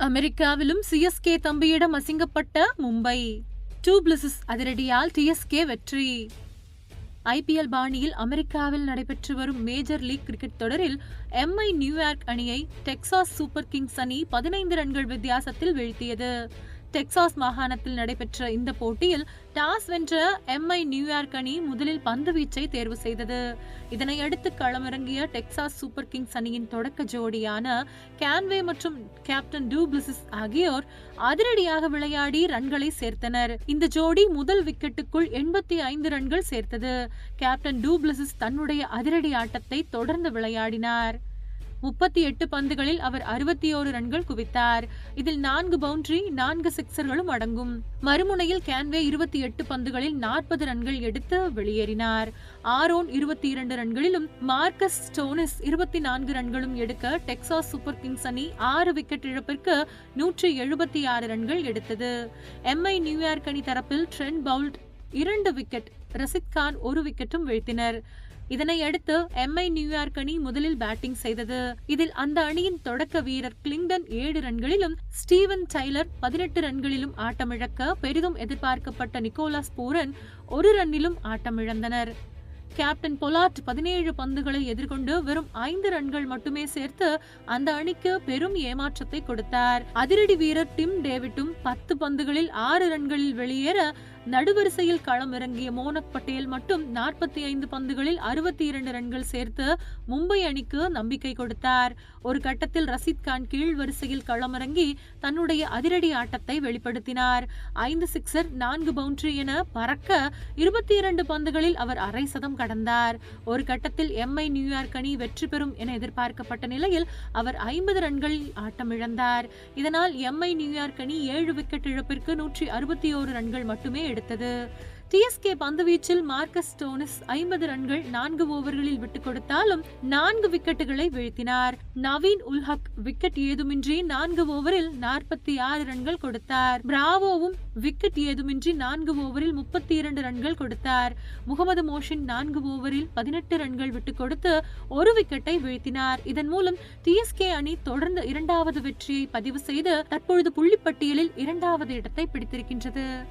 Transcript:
அமெரிக்காவிலும் சிஎஸ்கே தம்பியிடம் அசிங்கப்பட்ட மும்பை. டூ பிளஸஸ் அதிரடியால் டிஎஸ்கே வெற்றி. ஐபிஎல் பாணியில் அமெரிக்காவில் நடைபெற்று வரும் மேஜர் லீக் கிரிக்கெட் தொடரில் எம்ஐ நியூயார்க் அணியை டெக்சாஸ் சூப்பர் கிங்ஸ் அணி பதினைந்து ரன்கள் வித்தியாசத்தில் வீழ்த்தியது. டெக்சாஸ் மாகாணத்தில் நடைபெற்ற இந்த போட்டியில் டாஸ் வென்ற எம்ஐ நியூயார்க் அணி முதலில் பந்து வீச்சை தேர்வு செய்தது. இதனையடுத்து களமிறங்கிய டெக்சாஸ் சூப்பர் கிங்ஸ் அணியின் தொடக்க ஜோடியான கேன்வே மற்றும் கேப்டன் டூப்ளிசிஸ் ஆகியோர் அதிரடியாக விளையாடி ரன்களை சேர்த்தனர். இந்த ஜோடி முதல் விக்கெட்டுக்குள் எண்பத்தி ஐந்து ரன்கள் சேர்த்தது. கேப்டன் டூப்ளிசிஸ் தன்னுடைய அதிரடி ஆட்டத்தை தொடர்ந்து விளையாடினார். முப்பத்தி எட்டு பந்துகளில் அவர் அறுபத்தி ஓரு ரன்கள் குவித்தார். இதில் நான்கு பவுண்டரி நான்கு சிக்சர்களும் அடங்கும். மறுமுனையில் கேன்வே இருபத்தி எட்டு பந்துகளில் நாற்பது ரன்கள் எடுத்து வெளியேறினார். ஆரோன் இருபத்தி இரண்டு ரன்களிலும் மார்க்கஸ் ஸ்டோனிஸ் இருபத்தி நான்கு ரன்களும் எடுக்க டெக்சாஸ் சூப்பர் கிங்ஸ் அணி ஆறு விக்கெட் இழப்பிற்கு நூற்றி எழுபத்தி ஆறு ரன்கள் எடுத்தது. எம்ஐ நியூயார்க் அணி தரப்பில் ட்ரெண்ட் பவுல்ட் இரண்டு விக்கெட். ரசித் கான் ஒரு விக்கெட்டும் வீழ்த்தினர். இதனையடுத்து எம்ஐ நியூயார்க் அணி முதலில் பேட்டிங் செய்தது. இதில் அந்த அணியின் தொடக்க வீரர் கிளிங்டன் ஏழு ரன்களிலும் ஸ்டீவன் டைலர் பதினெட்டு ரன்களிலும் ஆட்டமிழக்க பெரிதும் எதிர்பார்க்கப்பட்ட நிக்கோலாஸ் பூரன் ஒரு ரன்னிலும் ஆட்டமிழந்தனர். கேப்டன் பொலாட் பதினேழு பந்துகளை எதிர்கொண்டு வெறும் ஐந்து ரன்கள் மட்டுமே சேர்த்து அந்த அணிக்கு பெரும் ஏமாற்றத்தை கொடுத்தார். அதிரடி வீரர் டிம் டேவிட்டும் பத்து பந்துகளில் ஆறு ரன்களில் வெளியேற நடுவரிசையில் களம் இறங்கிய மோனக் பட்டேல் மட்டும் நாற்பத்தி ஐந்து பந்துகளில் அறுபத்தி இரண்டு ரன்கள் சேர்த்து மும்பை அணிக்கு நம்பிக்கை கொடுத்தார். ஒரு கட்டத்தில் ரசித் கான் கீழ் வரிசையில் களமிறங்கி தன்னுடைய அதிரடி ஆட்டத்தை வெளிப்படுத்தினார். ஐந்து சிக்ஸர் நான்கு பவுண்டரி என பறக்க இருபத்தி இரண்டு பந்துகளில் அவர் அரை சதம் கடந்தார். ஒரு கட்டத்தில் எம்ஐ நியூயார்க் அணி வெற்றி பெறும் என எதிர்பார்க்கப்பட்ட நிலையில் அவர் ஐம்பது ரன்களில் ஆட்டமிழந்தார். இதனால் எம்ஐ நியூயார்க் அணி ஏழு விக்கெட் இழப்பிற்கு நூற்றி அறுபத்தி ஓரு ரன்கள் மட்டுமே எடுத்தது. டிஎஸ்கே பந்துவீச்சில் மார்க்கஸ் ஸ்டோனிஸ் ஐம்பது ரன்கள் நான்கு ஓவர்களில் விட்டுக் கொடுத்தாலும் நான்கு விக்கெட்டுகளை வீழ்த்தினார். நவீன் உல்ஹக் விக்கெட் ஏதுமின்றி நான்கு ஓவரில் நாற்பத்தி ஆறு ரன்கள் கொடுத்தார். பிராவோவும் விக்கெட் ஏதுமின்றி நான்கு ஓவரில் முப்பத்தி இரண்டு ரன்கள் கொடுத்தார். முகமது மோஷின் நான்கு ஓவரில் பதினெட்டு ரன்கள் விட்டுக் கொடுத்து ஒரு விக்கெட்டை வீழ்த்தினார். இதன் மூலம் டிஎஸ்கே அணி தொடர்ந்து இரண்டாவது வெற்றியை பதிவு செய்து தற்பொழுது புள்ளிப்பட்டியலில் இரண்டாவது இடத்தை பிடித்திருக்கின்றது.